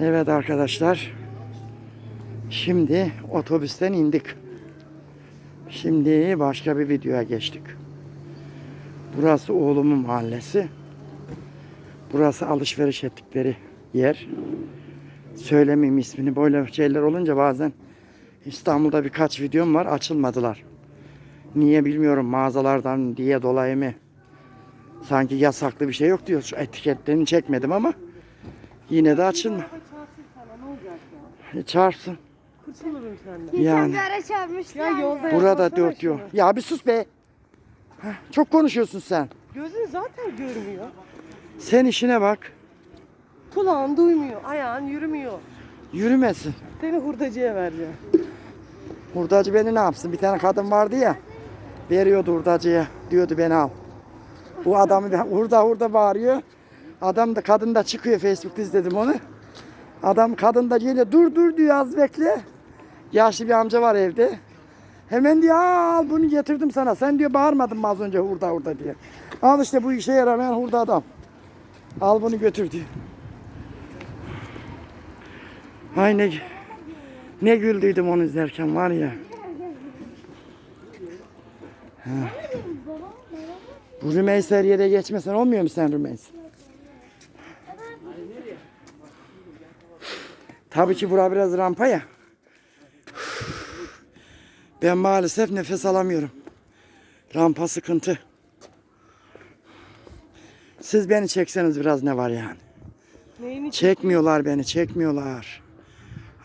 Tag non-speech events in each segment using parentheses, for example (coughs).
Evet arkadaşlar. Şimdi otobüsten indik. Şimdi başka bir videoya geçtik. Burası oğlumun mahallesi. Burası alışveriş ettikleri yer. Söylemeyeyim ismini. Böyle şeyler olunca bazen İstanbul'da birkaç videom var açılmadılar. Niye bilmiyorum mağazalardan diye dolayı mı? Sanki yasaklı bir şey yok diyor. Şu etiketlerini çekmedim ama yine de açılma. Araba çarpsın sana ne olacak ya? E, Çarpsın. Kurtulurum senden. Yani. Bir araç almışlar. Ya yolda Burada dört yol. şunu. Ya bir sus be. Heh, Çok konuşuyorsun sen. Gözün zaten görmüyor. Sen işine bak. Kulağın duymuyor. Ayağın yürümüyor. Yürümesin. Seni hurdacıya vereceğim. Hurdacı beni ne yapsın? Bir tane kadın vardı ya. Veriyordu hurdacıya. Diyordu beni al. Bu adamı ben (laughs) hurda hurda bağırıyor. Adam da kadın da çıkıyor Facebook'ta izledim onu. Adam kadın da geliyor dur dur diyor az bekle. Yaşlı bir amca var evde. Hemen diyor "Aa, al bunu getirdim sana. Sen diyor bağırmadın mı az önce hurda hurda diye. Al işte bu işe yaramayan hurda adam. Al bunu götür diyor. Ay ne, ne güldüydüm onu izlerken var ya. Ha. Bu Rümeysa her yere geçmesen olmuyor mu sen Rümeysa? Tabii ki bura biraz rampa ya. Ben maalesef nefes alamıyorum. Rampa sıkıntı. Siz beni çekseniz biraz ne var yani. Neyini Çekmiyorlar beni, çekmiyorlar.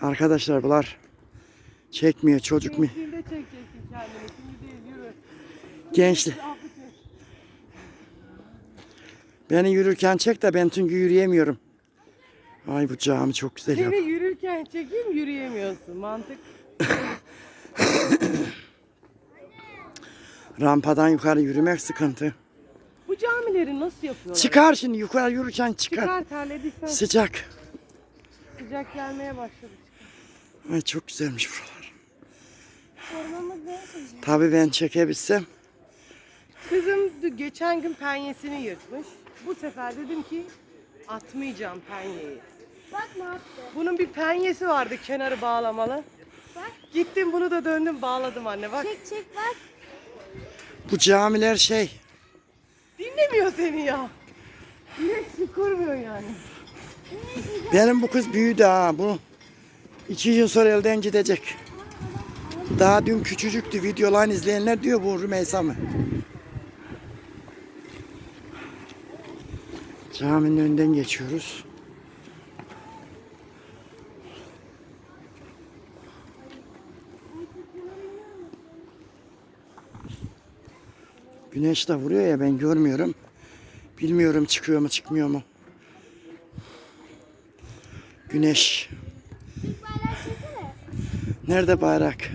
Arkadaşlar bunlar çekmiyor çocuk mu? Gençli. Beni yürürken çek de ben çünkü yürüyemiyorum. Ay bu cami çok güzel Seni yap. yürürken çekeyim yürüyemiyorsun. Mantık. (coughs) Rampadan yukarı yürümek sıkıntı. Bu camileri nasıl yapıyorlar? Çıkar şimdi yukarı yürürken çıkar. Çıkar terlediysen Sıcak. sıcak gelmeye başladı. Ay çok güzelmiş buralar. Ne? Tabii ben çekebilsem. Kızım d- geçen gün penyesini yırtmış. Bu sefer dedim ki atmayacağım penyeyi. Bak ne yaptı. Bunun bir penyesi vardı kenarı bağlamalı. Bak. Gittim bunu da döndüm bağladım anne bak. Çek çek bak. Bu camiler şey. Dinlemiyor seni ya. İletişim kurmuyor yani. Benim bu kız büyüdü ha. Bu iki yıl sonra elden gidecek. Daha dün küçücüktü. Videolarını izleyenler diyor bu Rümeysa mı? Caminin önünden geçiyoruz. Güneş de vuruyor ya ben görmüyorum. Bilmiyorum çıkıyor mu çıkmıyor mu. Güneş. Nerede bayrak?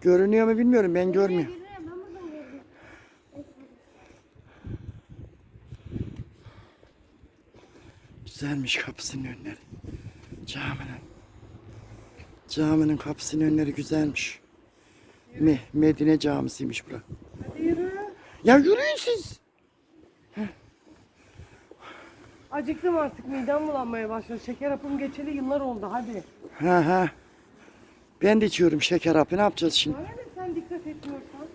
Görünüyor mu bilmiyorum ben görmüyorum. Güzelmiş kapısının önleri. Caminin. Caminin kapısının önleri güzelmiş. Me Medine camisiymiş bura. Hadi yürü. Ya yürüyün siz. Acıktım artık midem bulanmaya başladı. Şeker hapım geçeli yıllar oldu hadi. Ha ha. Ben de içiyorum şeker hapı. Ne yapacağız şimdi? Bana ne sen dikkat etmiyorsan.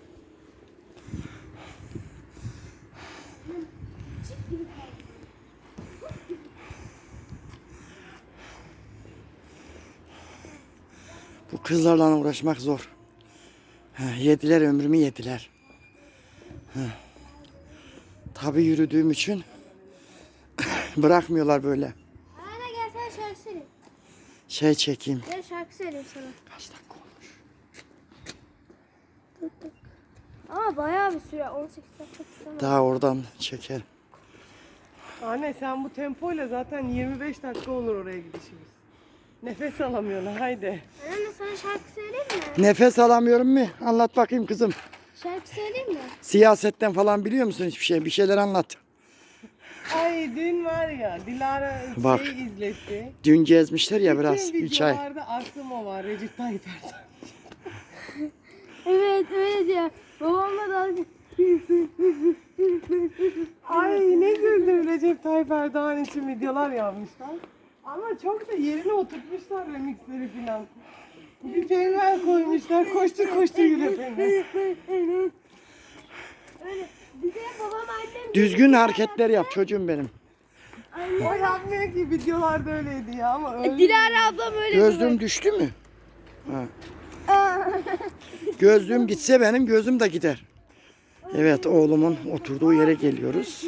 Bu kızlarla uğraşmak zor. Yediler ömrümü yediler. Ha. Tabii yürüdüğüm için (laughs) bırakmıyorlar böyle. Anne gel sen şarkı söyle. Şey çekeyim. Gel şarkı söyleyeyim sana. Kaç dakika olmuş? Ama bayağı bir süre. 18 dakika sonra. Daha oradan çeker. Anne sen bu tempoyla zaten 25 dakika olur oraya gidişimiz. Nefes alamıyorsun haydi. Anne sana şarkı söyleyeyim mi? Nefes alamıyorum mu? Anlat bakayım kızım. Şarkı söyleyeyim mi? Siyasetten falan biliyor musun hiçbir şey? Bir şeyler anlat. Ay dün var ya Dilara Bak. şey izletti. Dün gezmişler ya biraz. Bütün 3 ay. videolarda aklım o var Recep Tayyip Erdoğan. (laughs) Evet öyle diyor. Babamla dalga. Ay ne güldüm Recep Tayyip Erdoğan için videolar yapmışlar. Ama çok da yerine oturtmuşlar remixleri falan. Bir peynier koymuşlar, koştur koştur yürü peynier. Bir de babam annem Düzgün hareketler yap çocuğum benim. O yapmıyor ki videolarda öyleydi ya ama öyle. Dilara ablam öyle Gözlüğüm düştü mü? Ha. Gözlüğüm gitse benim gözüm de gider. Evet oğlumun oturduğu yere geliyoruz.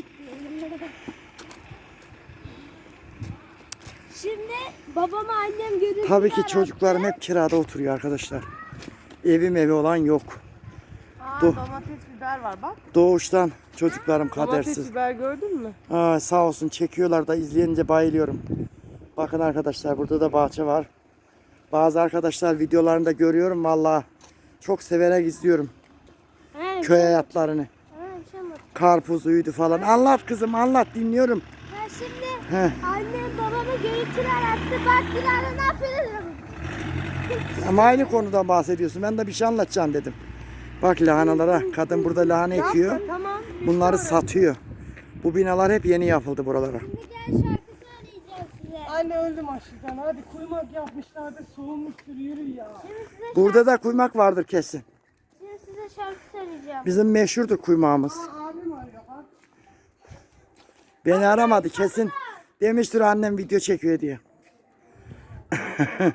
Babama annem görüntü Tabii ki çocuklarım hep kirada oturuyor arkadaşlar. Evim evi olan yok. Aa, Dur. domates biber var bak. Doğuştan çocuklarım Domates kadersiz. biber gördün mü? Aa, sağ olsun çekiyorlar da izleyince bayılıyorum. Bakın arkadaşlar burada da bahçe var. Bazı arkadaşlar videolarında görüyorum valla. Çok severek izliyorum He, köy hayatlarını. he, bir şey. Karpuzuydu falan. Anlat kızım anlat dinliyorum. Ha şimdi Heh. annem babama görüntüler attı. Bak Dilara ne yapıyor? Ama aynı konudan bahsediyorsun. Ben de bir şey anlatacağım dedim. Bak lahanalara. Kadın burada lahana ekiyor. Yapma, tamam. Bunları satıyor. Bu binalar hep yeni yapıldı buralara. Şimdi gel şarkı söyleyeceğim size. Anne öldüm açlıktan. Hadi kuymak yapmışlardı. Soğumuştur yürü ya. Şimdi size, Burada da kuymak vardır kesin. şimdi size şarkı söyleyeceğim. Bizim meşhurdur kuymağımız. Aa, abim arıyor bak. Beni aramadı kesin. Demiştir annem video çekiyor diye. (laughs)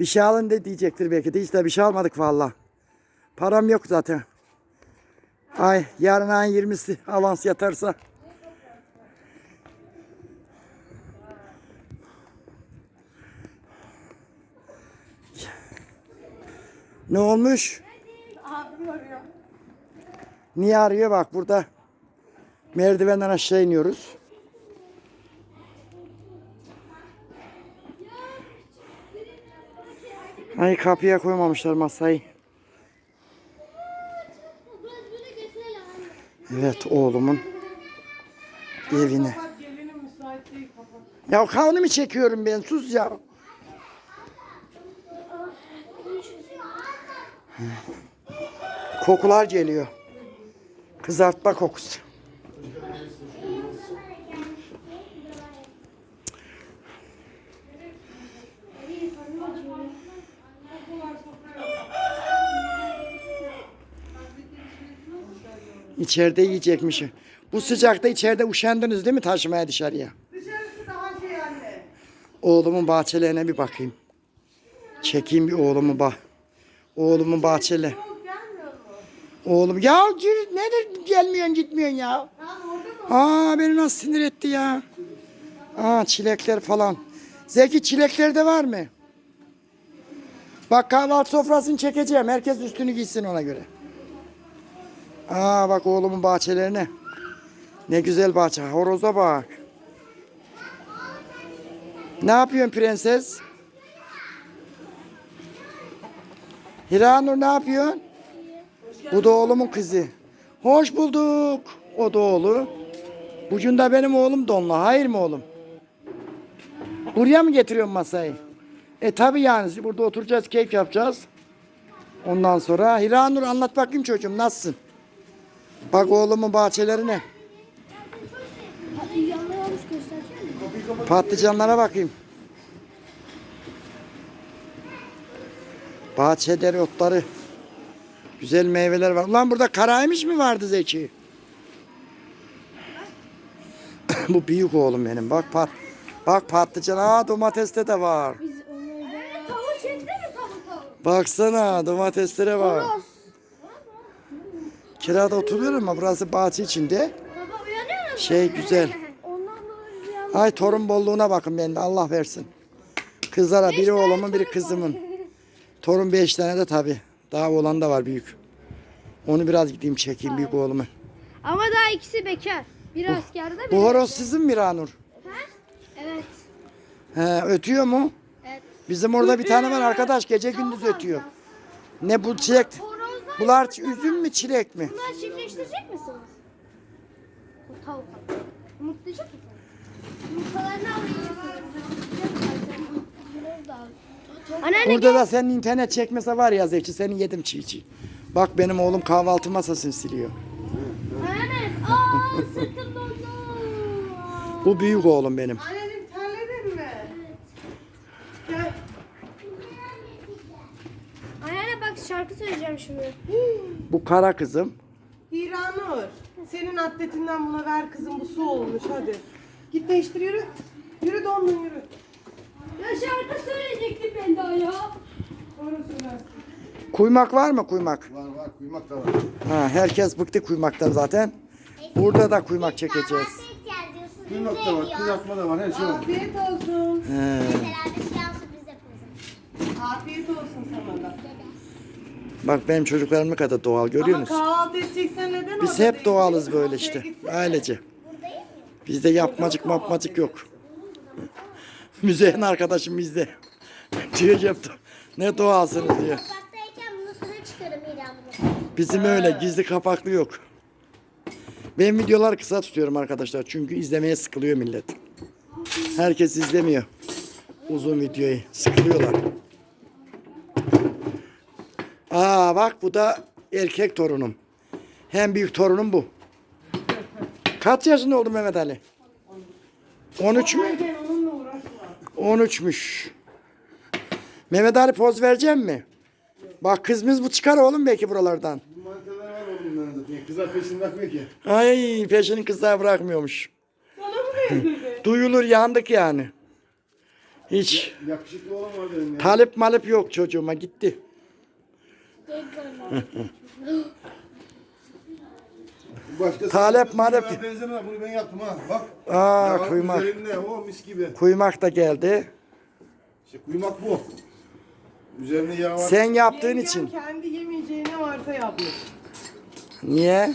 bir şey alın de diyecektir belki de. Hiç de bir şey almadık valla. Param yok zaten. Ay yarın ayın 20'si avans yatarsa. Ne olmuş? Abim arıyor. Niye arıyor bak burada merdivenden aşağı iniyoruz. Ay kapıya koymamışlar masayı. Evet oğlumun evine. Ya kanını mı çekiyorum ben sus ya. Kokular geliyor. Kızartma kokusu. İçeride yiyecekmişim. Bu sıcakta içeride üşendiniz değil mi taşımaya dışarıya? Dışarısı daha şey anne. Oğlumun bahçelerine bir bakayım. Çekeyim bir oğlumu bak. Oğlumun bahçeli. Oğlum ya nedir gelmiyorsun gitmiyorsun ya. Aa beni nasıl sinir etti ya. Aa çilekler falan. Zeki çilekler de var mı? Bak kahvaltı sofrasını çekeceğim. Herkes üstünü giysin ona göre. Aa bak oğlumun bahçelerine. Ne güzel bahçe. Horoza bak. Ne yapıyorsun prenses? Hiranur ne yapıyorsun? Bu da oğlumun kızı. Hoş bulduk. O da oğlu. Bugün de benim oğlum Donla. Hayır mı oğlum? Buraya mı getiriyorsun masayı? E tabi yani burada oturacağız, keyif yapacağız. Ondan sonra Hiranur anlat bakayım çocuğum nasılsın? Bak oğlumun bahçelerine. Patlıcanlara bakayım. Bahçeleri, otları. Güzel meyveler var. Ulan burada karaymış mi vardı Zeki? Bu büyük oğlum benim. Bak pat. Bak patlıcan. Aa domateste de var. Biz onları Tavuk çekti mi tavuk tavuk? Baksana domateslere var. Kirada oturuyorum ama burası bahçe içinde. Baba uyanıyor musun? Şey güzel. Ondan dolayı uyandım. Ay torun bolluğuna bakın ben de Allah versin. Kızlara biri oğlumun biri kızımın. (laughs) Torun beş tane de tabi. Daha oğlan da var büyük. Onu biraz gideyim çekeyim büyük oğlumu. Ama daha ikisi bekar. Biri askerde Bu horoz sizin mi Ranur? Evet. He, ötüyor mu? Evet. Bizim orada bir tane var arkadaş gece gündüz ötüyor. Ne bu çilek? Horozlar Bunlar üzüm mü çilek mi? Bunları çiftleştirecek misiniz? Bu tavuk. Yumurtlayacak mısınız? Yumurtalarını alıyorsunuz. Anneanne Burada da senin internet çekmese var ya Zeki seni yedim çiğ çiğ. Bak benim oğlum kahvaltı masasını siliyor. Anneanne sırtım dondu. Bu büyük oğlum benim. Anneciğim terledin mi? Gel. Ayağına bak şarkı söyleyeceğim şimdi. Bu kara kızım. Hiranur. Senin atletinden buna ver kızım bu su olmuş hadi. Git değiştir yürü. Yürü dondun yürü. Ya şarkı söyleyecektim ben daha ya. Sonra söylersin. Kuymak var mı kuymak? Var var kuymak da var. Ha, herkes bıktı kuymaktan zaten. Burada da kuymak çekeceğiz. Kuymak da var, kızartma da var, her şey var. Afiyet olsun. He. Afiyet olsun sana da. Bak benim çocuklarım ne kadar doğal görüyor Ama musun? kahvaltı edeceksen neden Biz orada hep doğalız böyle işte. gitsene. Ailece. Bizde yapmacık mapmacık yok. (laughs) Müzeyyen arkadaşım bizde. (laughs) diyor yaptı. Ne doğalsınız diyor. Sokaktayken bunu sana çıkarım İrem Bizim öyle gizli kapaklı yok. Ben videolar kısa tutuyorum arkadaşlar. Çünkü izlemeye sıkılıyor millet. Herkes izlemiyor. Uzun videoyu. Sıkılıyorlar. Aa bak bu da erkek torunum. Hem büyük torunum bu. Kaç yaşında oldu Mehmet Ali? 13 mü? Gel onunla uğraşma. 13'müş. Mehmet Ali poz verecek mi? Bak kızımız bu çıkar oğlum belki buralardan. Bu manitalar var oğlum bunların zaten. Kızlar peşini bırakmıyor ki. Ay peşini kızlar bırakmıyormuş. Sana mı benzedi? Duyulur yandık yani. Hiç Yakışıklı olan var benim ya. talip malip yok çocuğuma gitti. Başkası Talep malep. Ben benzemem bunu ben yaptım ha. Bak. Aa Ya, kuymak. Üzerinde o mis gibi. Kuymak da geldi. İşte kuymak bu. Üzerinde yağ var. Sen yaptığın Yengem için. kendi yemeyeceği ne varsa yapmış. Niye?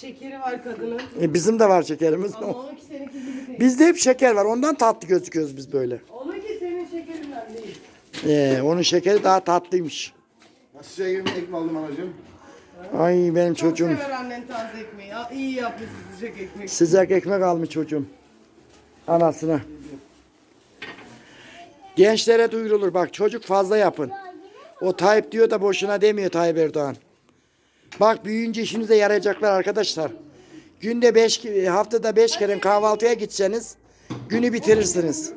Şekeri var kadının. E, bizim de var şekerimiz. Ama onunki seninki gibi değil. Bizde hep şeker var. Ondan tatlı gözüküyoruz biz böyle. Onunki senin şekerinden değil. Ee, onun şekeri daha tatlıymış. Nasıl şey gibi ekmek aldım anacığım. Ay benim Çok çocuğum. sever annen taze ekmeği. Aa, İyi yapmışsın sıcak ekmek. Sıcak ekmek almış çocuğum. Anasına. Gençlere duyurulur. Bak çocuk fazla yapın. O Tayyip diyor da boşuna demiyor Tayyip Erdoğan. Bak büyüyünce işinize yarayacaklar arkadaşlar. Günde beş, haftada beş kere kahvaltıya gitseniz günü bitirirsiniz.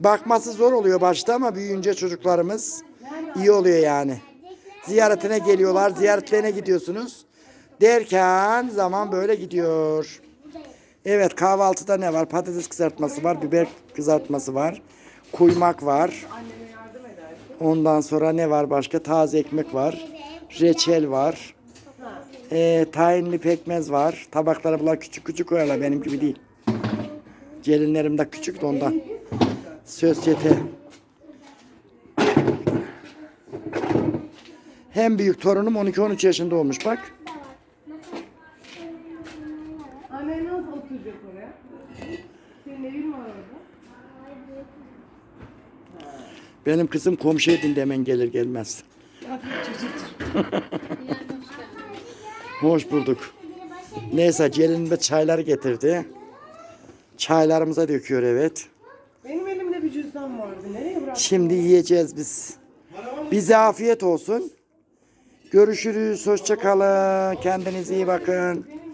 Bakması zor oluyor başta ama büyüyünce çocuklarımız iyi oluyor yani. Ziyaretine geliyorlar, ziyaretlerine gidiyorsunuz. Derken zaman böyle gidiyor. Evet kahvaltıda ne var? Patates kızartması var, biber kızartması var, kuymak var. Ondan sonra ne var başka? Taze ekmek var, reçel var, ee, tahinli pekmez var. Tabaklara bunlar küçük küçük koyarlar benim gibi değil. Gelinlerim de küçük de ondan. Sosyete. Hem büyük torunum 12-13 yaşında olmuş bak. Annen nasıl oturacak oraya? Senin evin var orada. Benim kızım komşu edin hemen gelir gelmez. (laughs) Hoş bulduk. Neyse Celin de çaylar getirdi. Çaylarımıza döküyor evet. Benim elimde bir cüzdan vardı. Nereye bıraktın? Şimdi yiyeceğiz biz. Bize afiyet olsun. Görüşürüz. Hoşça kalın. Kendinize iyi bakın. Benim